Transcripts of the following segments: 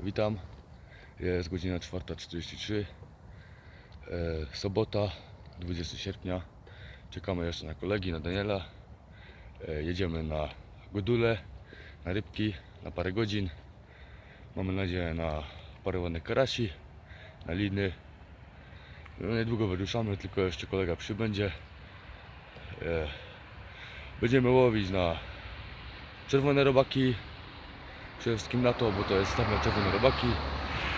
Witam. Jest godzina 4.43. E, sobota, 20 sierpnia. Czekamy jeszcze na kolegi, na Daniela. E, jedziemy na Godule, na rybki, na parę godzin. Mamy nadzieję na parę ładnych karasi, na liny. No, niedługo wyruszamy, tylko jeszcze kolega przybędzie. E, będziemy łowić na czerwone robaki, przede wszystkim na to, bo to jest stawne czerwone robaki.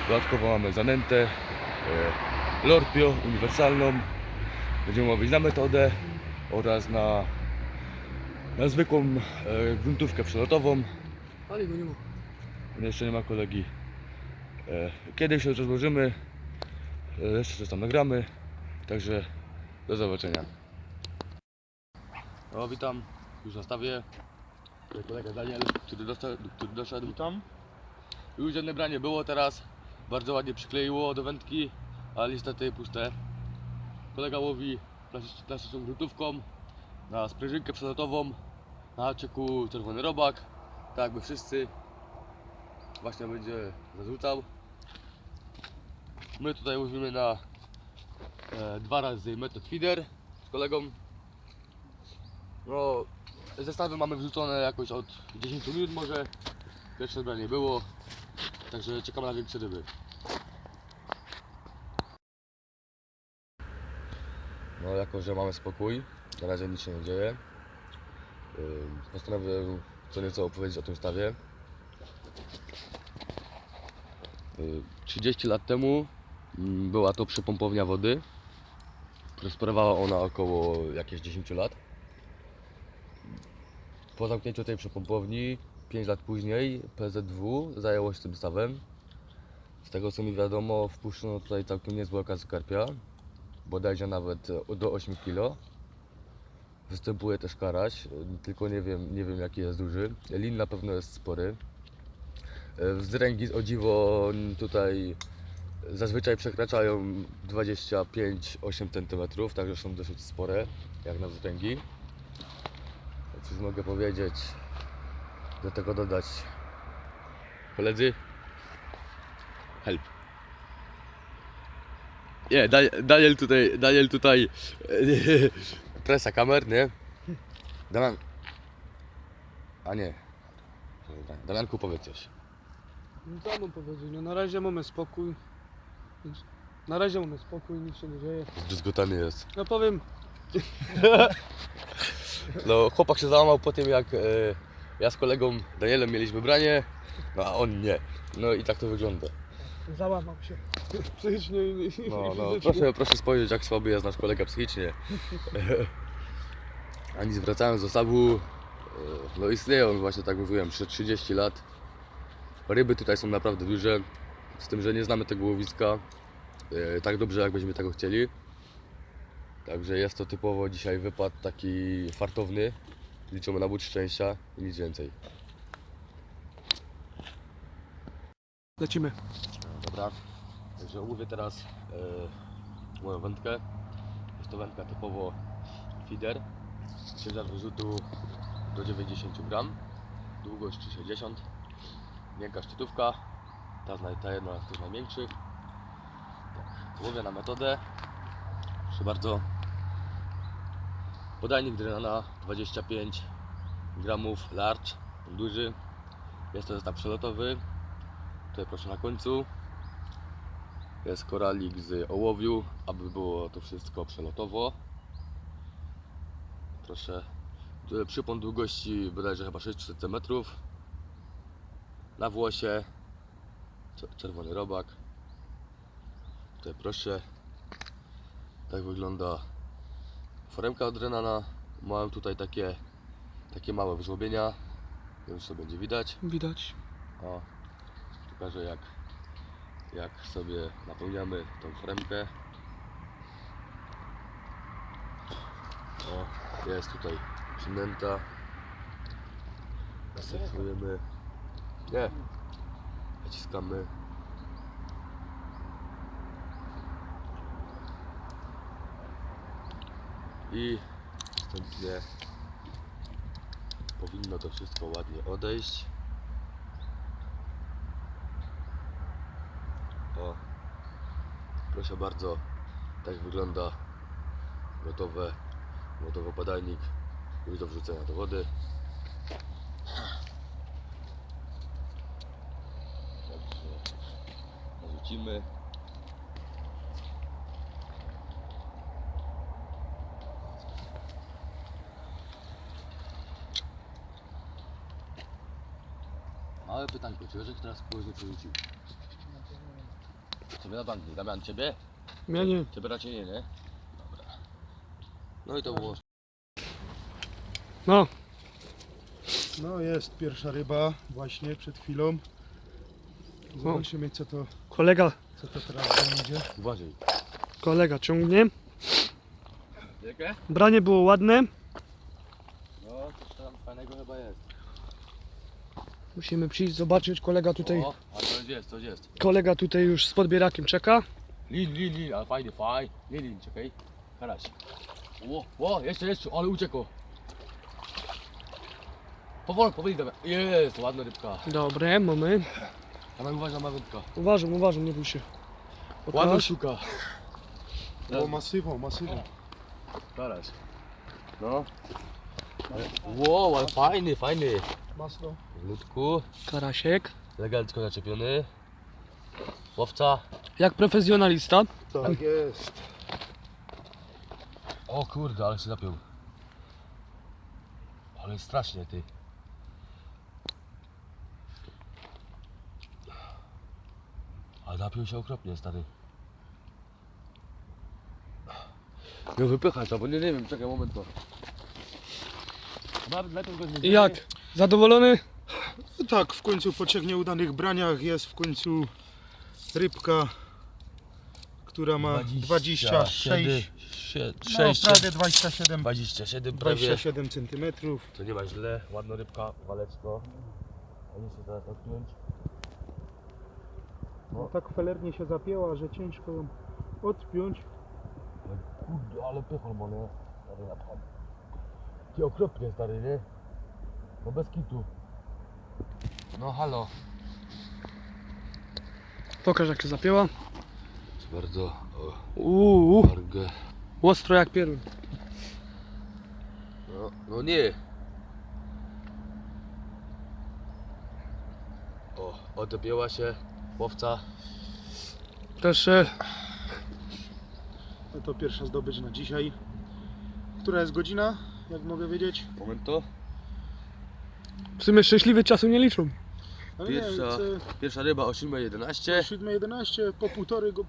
Dodatkowo mamy zanętę, e, lorpio uniwersalną. Będziemy łowić na metodę oraz na, na zwykłą e, gruntówkę przelotową. Ale go nie ma. Jeszcze nie ma kolegi. E, kiedyś się rozłożymy, e, jeszcze coś tam nagramy. Także do zobaczenia. O, witam już na stawie. Kolega Daniel, który doszedł. Który doszedł. Witam. Już jedno branie było teraz. Bardzo ładnie przykleiło do wędki, ale niestety puste. Kolega łowi klasycz- klasyczną grutówką na sprężynkę przelotową na haczyku czerwony robak. Tak jakby wszyscy. Właśnie będzie zarzucał. My tutaj łowimy na e, dwa razy method feeder z kolegą. No, zestawy mamy wrzucone jakoś od 10 minut może. Pierwsze branie było. Także czekamy na większe ryby. No jako, że mamy spokój, na razie nic się nie dzieje. Postanowiłem co nieco opowiedzieć o tym stawie. Yy, 30 lat temu mm, była to przepompownia wody. Prosperowała ona około jakieś 10 lat. Po zamknięciu tej przepompowni 5 lat później PZW zajęło się tym stawem. Z tego co mi wiadomo, wpuszczono tutaj całkiem niezłe okazje karpia, bodajże nawet e, do 8 kg. Występuje też karaś, e, tylko nie wiem, nie wiem jaki jest duży. Lin na pewno jest spory. E, Wzdręgi o dziwo tutaj zazwyczaj przekraczają 25-8 cm, także są dosyć spore, jak na wzdręgi. Cóż mogę powiedzieć? do tego dodać. Koledzy? Help. Nie, Da- Daniel tutaj, Daniel tutaj presa kamer, nie? Damian. A nie. Damianku powiedz coś. No co mam powiedzieć? No na razie mamy spokój. Na razie mamy spokój, nic się nie dzieje. Zdruzgotany jest. No powiem, No chłopak się załamał po tym jak e, ja z kolegą Danielem mieliśmy branie, no a on nie. No i tak to wygląda. załamał się. Psychicznie i, i No, no, fizycznie. proszę, proszę spojrzeć, jak słaby jest nasz kolega psychicznie. A nic wracając do stawu, e, no istnieje on właśnie, tak mówiłem, przed 30 lat. Ryby tutaj są naprawdę duże, z tym, że nie znamy tego łowiska e, tak dobrze, jak byśmy tego chcieli. Także jest to typowo dzisiaj wypad taki fartowny. Liczymy na but szczęścia i nic więcej. Lecimy. Dobra, także omówię teraz e, moją wędkę. Jest to wędka typowo feeder. Ciężar wyrzutu do 90 gram, długość 360, miękka szczytówka, ta, ta jedna z tych najmniejszych. Tak, łowię na metodę. Proszę bardzo. Podajnik drenana 25 gramów large, duży. Jest to zestaw przelotowy. Tutaj proszę na końcu. Jest koralik z ołowiu, aby było to wszystko przelotowo. Proszę. Przypon długości bodajże chyba 600 cm. Na włosie cze- czerwony robak. Tutaj proszę. Tak wygląda foremka od Renana. Mam tutaj takie, takie małe wyżłobienia. Nie wiem czy to będzie widać. Widać. O, pokażę jak, jak sobie napełniamy tą fremkę. O, jest tutaj przynęta. Zasypujemy. Nie. Naciskamy. i następnie powinno to wszystko ładnie odejść. O proszę bardzo tak wygląda gotowe gotowy opadajnik już do wrzucenia do wody. Także Małe pytanko, czy Jerzyk teraz później przerzucił? Ciebie na bank, nie? Damian, ciebie? Ja nie. Ciebie raczej nie, nie? Dobra. No i to było. No, No jest pierwsza ryba właśnie przed chwilą. Zobaczymy co to, kolega, co to teraz będzie. Uważaj. kolega ciągnie. Jakie? Branie było ładne. No, coś tam fajnego chyba jest. Musimy przyjść, zobaczyć. Kolega tutaj, O, a coś jest, coś jest. kolega tutaj już z podbierakiem czeka. Lin, lin, lin, ale fajny, fajny. Lin, lin, czekaj. Karaś. Ło, ło, jeszcze, jeszcze, ale uciekło. Powoli, powoli, dobra. Jest, ładna rybka. Dobre, mamy. Dawaj, uważaj, ma rybka. Uważam, uważam, nie bój się. Ładna szuka. O masywą, masywą. Karaś. No. Ło, ale fajny, fajny. Masno. W ludku, Karasiek. elegancko zaczepiony. Łowca. Jak profesjonalista. Tak jest. O kurde, ale się zapiął. Ale strasznie ty. Ale zapiął się okropnie, stary. No wypychaj to, bo nie, nie wiem, czekaj moment to. Nawet lepiej go nie I jak? Zadowolony? No tak, w końcu po trzech nieudanych braniach jest w końcu rybka, która ma 26, no, prawie 27, 27 prawie. 27 cm. To nie ma źle, ładna rybka, waleczko. A nie się teraz odpiąć. No, tak felernie się zapięła, że ciężko ją odpiąć. Ale kurde, ale pychol ma, nie? Ty okropnie, stary, nie? No bez kitu. No halo. Pokaż jak się zapięła. Proszę bardzo, Uuu, ostro jak pierun. No, no nie. O, odebiła się łowca. Proszę. No to pierwsza zdobycz na dzisiaj. Która jest godzina, jak mogę wiedzieć? Momento. W sumie szczęśliwy czasu nie liczą. Ale nie, Pierwsza. co- Pierwsza ryba o 7.11. 7.11 po półtorej go...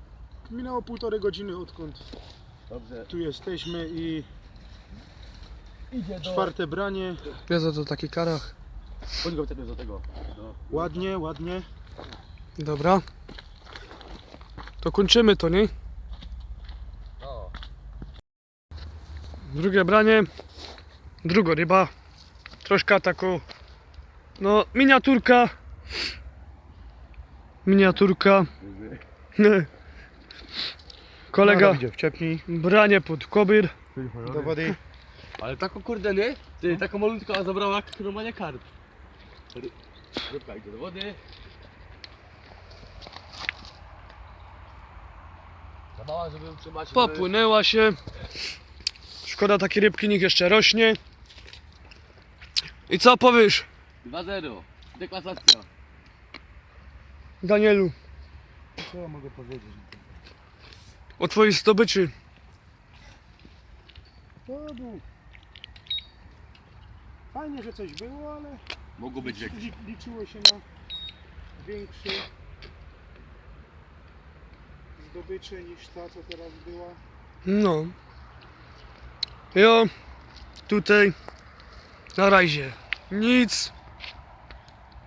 minęło półtorej godziny odkąd Dobrze. tu jesteśmy i Idzie do... czwarte branie. Wiedzą to taki karach. Chodź go do tego. Do... Ładnie, ładnie. Dobra. To kończymy to, nie? Drugie branie. Druga ryba. Troszkę taką. No, miniaturka. Miniaturka. Kolega. Idzie wciepnij Branie pod kobyr. do wody. Ale taką kurde nie? Ty, taką malutką, a zabrała jak normalnie karp. Ry- Rybka idzie do wody. Za mała, żeby utrzymać. żeby- Popłynęła się. Szkoda takiej rybki, niech jeszcze rośnie. I co powiesz, 2-0. Deklasacja. Danielu, Co ja mogę powiedzieć? o twojej zdobyczy? To był... Fajnie, że coś było, ale Mogło być li- liczyło się na większe zdobycze niż ta, co teraz była. No. Jo, tutaj na razie nic.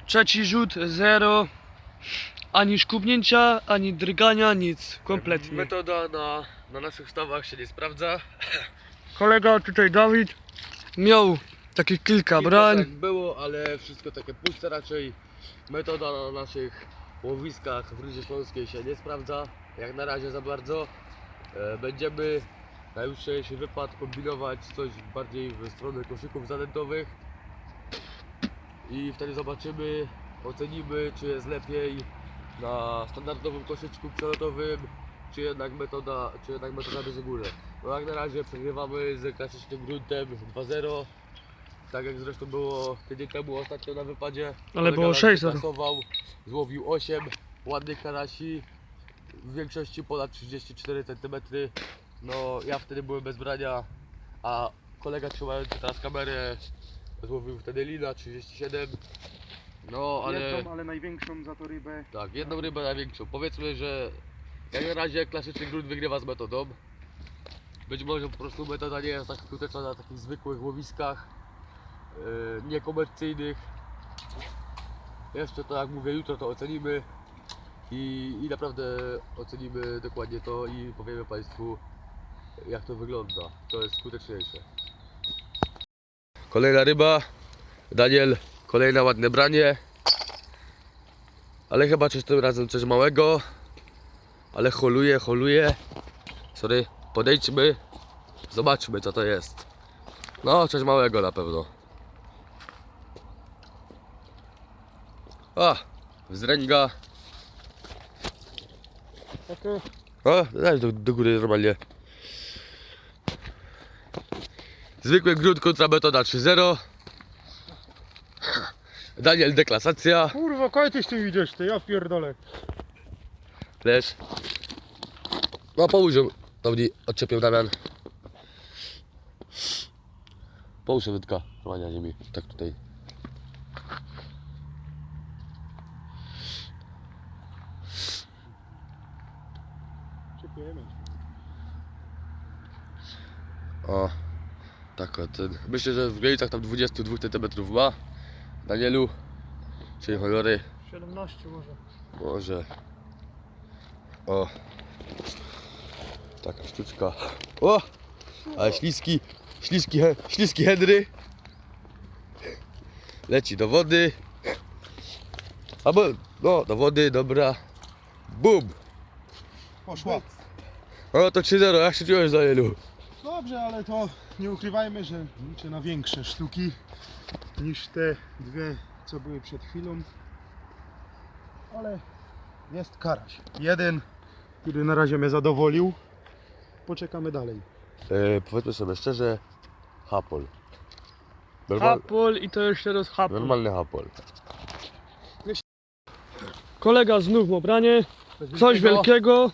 Trzeci rzut, zero. Ani szkubnięcia, ani drgania, nic. Kompletnie. Metoda na, na naszych stawach się nie sprawdza. Kolega tutaj Dawid miał takich kilka Kilka brań. tak było, ale wszystko takie puste raczej. Metoda na naszych łowiskach w Rydzie Śląskiej się nie sprawdza. Jak na razie za bardzo. E, Będziemy na jutrzejszy wypad kombinować coś bardziej w stronę koszyków zanętowych. I wtedy zobaczymy, ocenimy czy jest lepiej na standardowym koszyczku przelotowym, czy jednak metoda, czy jednak metoda bierze górę. No jak na razie przegrywamy z klasycznym gruntem 2-0. Tak jak zresztą było tydzień temu ostatnio na wypadzie. Ale było nas 6-0. wykasował, Złowił 8 ładnych karasi. W większości ponad 34 cm. No ja wtedy byłem bez brania, a kolega trzymający teraz kamerę złowił wtedy lina 37. No ale... Jedną, ale największą za to rybę. Tak, jedną rybę największą. Powiedzmy, że jak na razie klasyczny grunt wygrywa z metodą. Być może po prostu metoda nie jest tak skuteczna na takich zwykłych łowiskach, yy, niekomercyjnych. Jeszcze to jak mówię, jutro to ocenimy i, i naprawdę ocenimy dokładnie to i powiemy Państwu jak to wygląda. To jest skuteczniejsze. Kolejna ryba. Daniel, kolejne ładne branie. Ale chyba coś tym razem coś małego. Ale holuje, holuje. Sorry, podejdźmy. Zobaczmy co to jest. No, coś małego na pewno. A, wzręga. Takie O, daj do, do góry normalnie. Zwykły grunt kontra metoda 3-0. Daniel deklasacja. Kurwa, kaj ty z tym idziesz, ty, ja pierdolę. Leż. No połóż ją. Dobry, odczepił Damian. Połóż. Normalnie na ziemi. Tak tutaj. Czepiemy. O. Tak o ten. Myślę, że w granicach tam 22 cm ma. Danielu. Czyli honory. 17 może. Może. O. Taka sztuczka. O! Ale śliski, śliski, śliski Henry. Leci do wody. Albo, no, do wody, dobra. Bum! Poszła. O, to 3-0, jak się czułeś, Danielu? Dobrze, ale to nie ukrywajmy, że liczę na większe sztuki niż te dwie, co były przed chwilą. Ale jest karaś. Jeden, który na razie mnie zadowolił. Poczekamy dalej. E, powiedzmy sobie szczerze, hapol. Normal, Hapol i to jeszcze raz hapol. normalny hapol. Kolega znów ma branie. Coś wielkiego.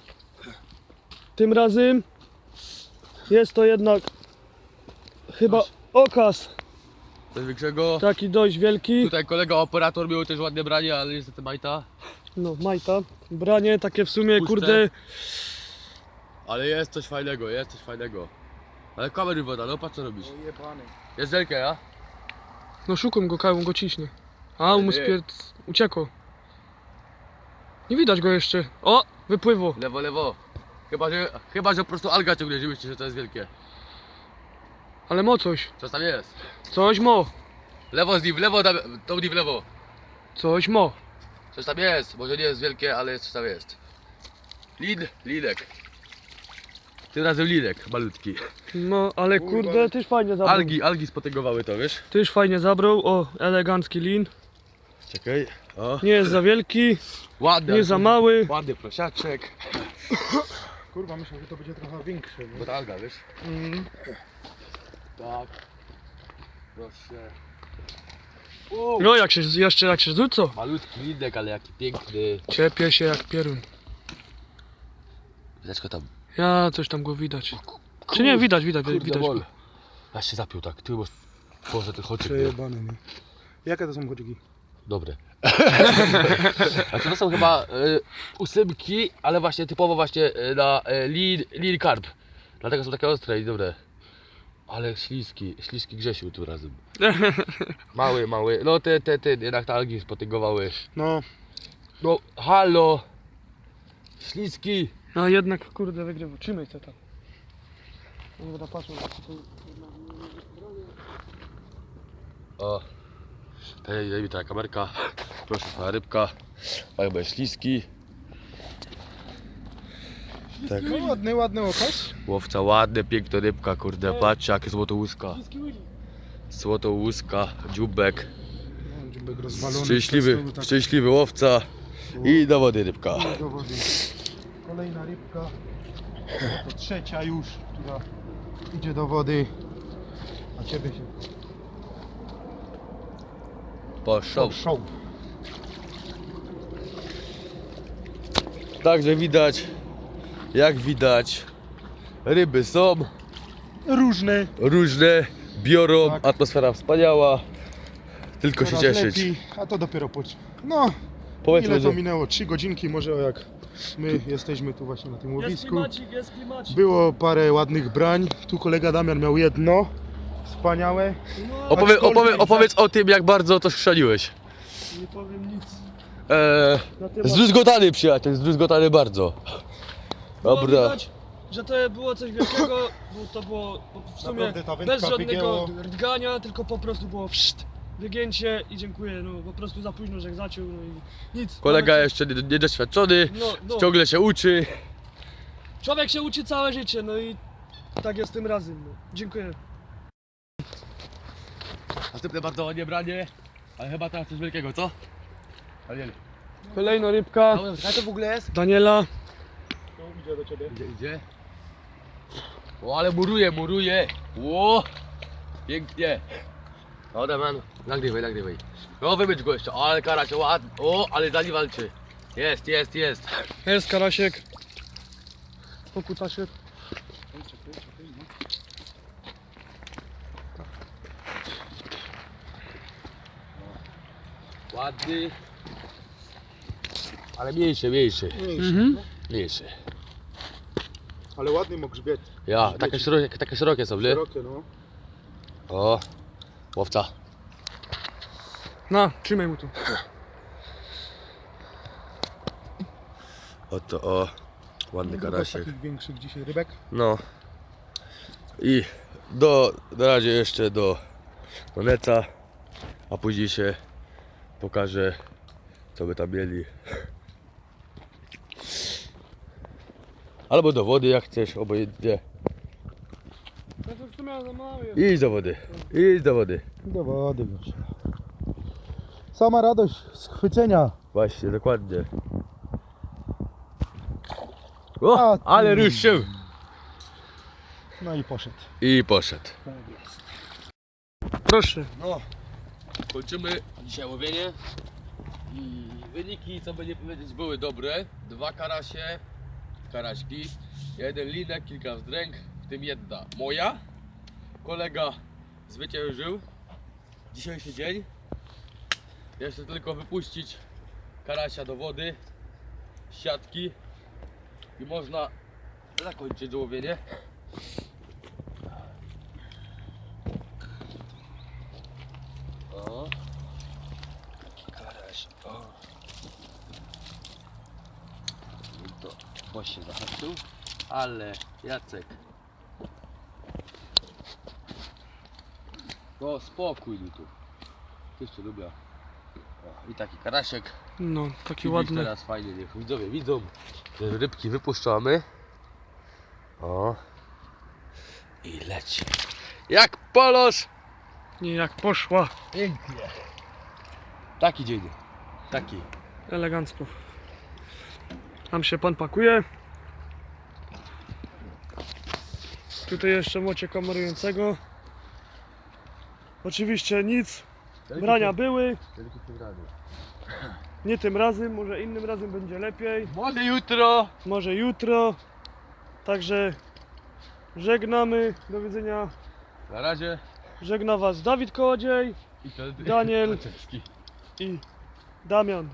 Tym razem jest to jednak chyba okaz Coś większego. taki dość wielki. Tutaj kolega operator miał też ładne branie, ale niestety majta. No, majta. Branie takie w sumie, Puste. kurde, Ale jest coś fajnego, jest coś fajnego. Ale kamery woda, no patrz co robisz. Jest wielkie, ja? no szukam go, kałą go ciśnie. A, mu Nie. spierd... uciekło. Nie widać go jeszcze. O, wypływo. Lewo, lewo. Chyba, że, chyba, że po prostu alga ciągnie, że myślicie, że to jest wielkie. Ale mo coś. Co tam jest? Coś mo. Lewo z nim, w lewo, to w lewo. Coś mo. Coś tam jest, może nie jest wielkie, ale jest, coś tam jest. Lin, linek. Tym razem linek, malutki. No, ale Kurwa. kurde, też fajnie zabrał. Algi, algi spotygowały to, wiesz? Też fajnie zabrał. O, elegancki lin. Czekaj. O. Nie jest za wielki, Ładny. nie za mały. Ładny prosiaczek. Kurwa, myślę, że to będzie trochę większe. Bo to alga, wiesz? Mm. Tak. Proszę. No, jak się, jeszcze jak się rzuca. Malutki linek, ale jaki piękny. Ciepie się jak pierun. Dlaczego tam? Ja, coś tam go widać. Czy nie, widać, widać, Kurde, widać go. Ja się zapiął tak, ty masz Boże, ty chodź. Przejebane, nie? Jakie to są chodziki? Dobre. A to są chyba y, ósemki, ale właśnie typowo właśnie y, na y, lean, lean carb. Dlatego są takie ostre i dobre. Ale śliski, śliski Grzesiu tym razem. Mały, mały. No te, te, te, jednak te algi spotygowały. No, No, halo. Śliski. No jednak, kurde, wygrywa. Trzymaj się tam. Nie będę patrzył. tu- O. Mi ta kamerka. Proszę, twoja rybka. Mają śliski. Tak. no ładny, ładny okaz. Łowca ładny, piękna rybka, kurde, patrzcie jakie złotołuska. Złotołuska, dziubek, No, dziubek rozwalony. szczęśliwy, tak szczęśliwy łowca i do wody rybka. do wody. Kolejna rybka. To trzecia już, która idzie do wody. A ciebie się Poszło. show. Także widać, jak widać, ryby są Różne. różne, biorą, Tak. atmosfera wspaniała. Tylko się coraz cieszyć. Lepiej, a to dopiero po... No, Powiedzmy, ile to że minęło? 3 godzinki może jak my jesteśmy tu właśnie na tym Jest łowisku. klimacik, jest klimacik. Było parę ładnych brań. Tu kolega Damian miał jedno. Wspaniałe. No, opowie, opowie, opowiedz o tym, jak bardzo to schrzaniłeś. nie powiem nic. Eee, Na temat... zdruzgotany przyjaciel, zdruzgotany bardzo. Było Dobra. widać, że to było coś wielkiego, bo to było w sumie Naprawdę ta wędka bez żadnego rgania, tylko po prostu było wszt, wygięcie i dziękuję, no po prostu za późno, że zaciął, no i nic. Kolega Nawet- jeszcze nie- niedoświadczony, No, no. ciągle się uczy. Człowiek się uczy całe życie, no i tak jest tym razem, no. Dziękuję. Następne bardzo ładnie branie, ale chyba teraz coś wielkiego, co? Daniel. Kolejna rybka, A to w ogóle jest? Daniela. Idzie do ciebie. Idzie, idzie. O, ale muruje, muruje. Ło! Pięknie. O, Damian, nagrywaj, nagrywaj. No, wymycz go jeszcze. Ale karaś, o, ładnie. O, ale Dani walczy. Jest, jest, jest. Jest karasiek. O kutasiek. Ładny. Ale mniejszy, mniejszy. Mhm. Mniejszy. Ale ładny ma grzbiet. Ja, takie szerokie, takie szerokie są, nie? Szerokie no. O, łowca. Na, trzymaj mu tu. Oto, o, ładny Długo karasiek. takich większych dzisiaj rybek. No. I do, na razie jeszcze do, do neca, a później się pokażę, co by tam mieli. Albo do wody, jak chcesz, obojętnie. No to w sumie za mało jest. Idź do wody, idź do wody. Do wody już. Sama radość z chwycenia. Właśnie, dokładnie. O, A ale ruszył. No i poszedł. I poszedł. Proszę. No, kończymy dzisiaj łowienie i wyniki, co będzie powiedzieć, były dobre. Dwa karasie, karaśki, jeden linek, kilka wzdręg, w tym jedna moja. Kolega zwyciężył dzisiejszy dzień. Jeszcze tylko wypuścić karasia do wody, siatki i można zakończyć łowienie. O. I to bo się zahaczył. Ale Jacek. No spokój tu. Jeszcze lubię. O, I taki karasiek. No, taki ładny. Teraz fajnie, niech widzowie widzą, że rybki wypuszczamy. O. I leci. Jak polosz! Nie, jak poszła. Pięknie. Taki dzień. Taki. Elegancko. Tam się pan pakuje. Tutaj jeszcze mocie kamerującego. Oczywiście nic. Brania były. Nie tym razem, może innym razem będzie lepiej. Może jutro. Może jutro. Także żegnamy. Do widzenia. Na razie. Żegna Was Dawid Kołodziej I Daniel. I Damian.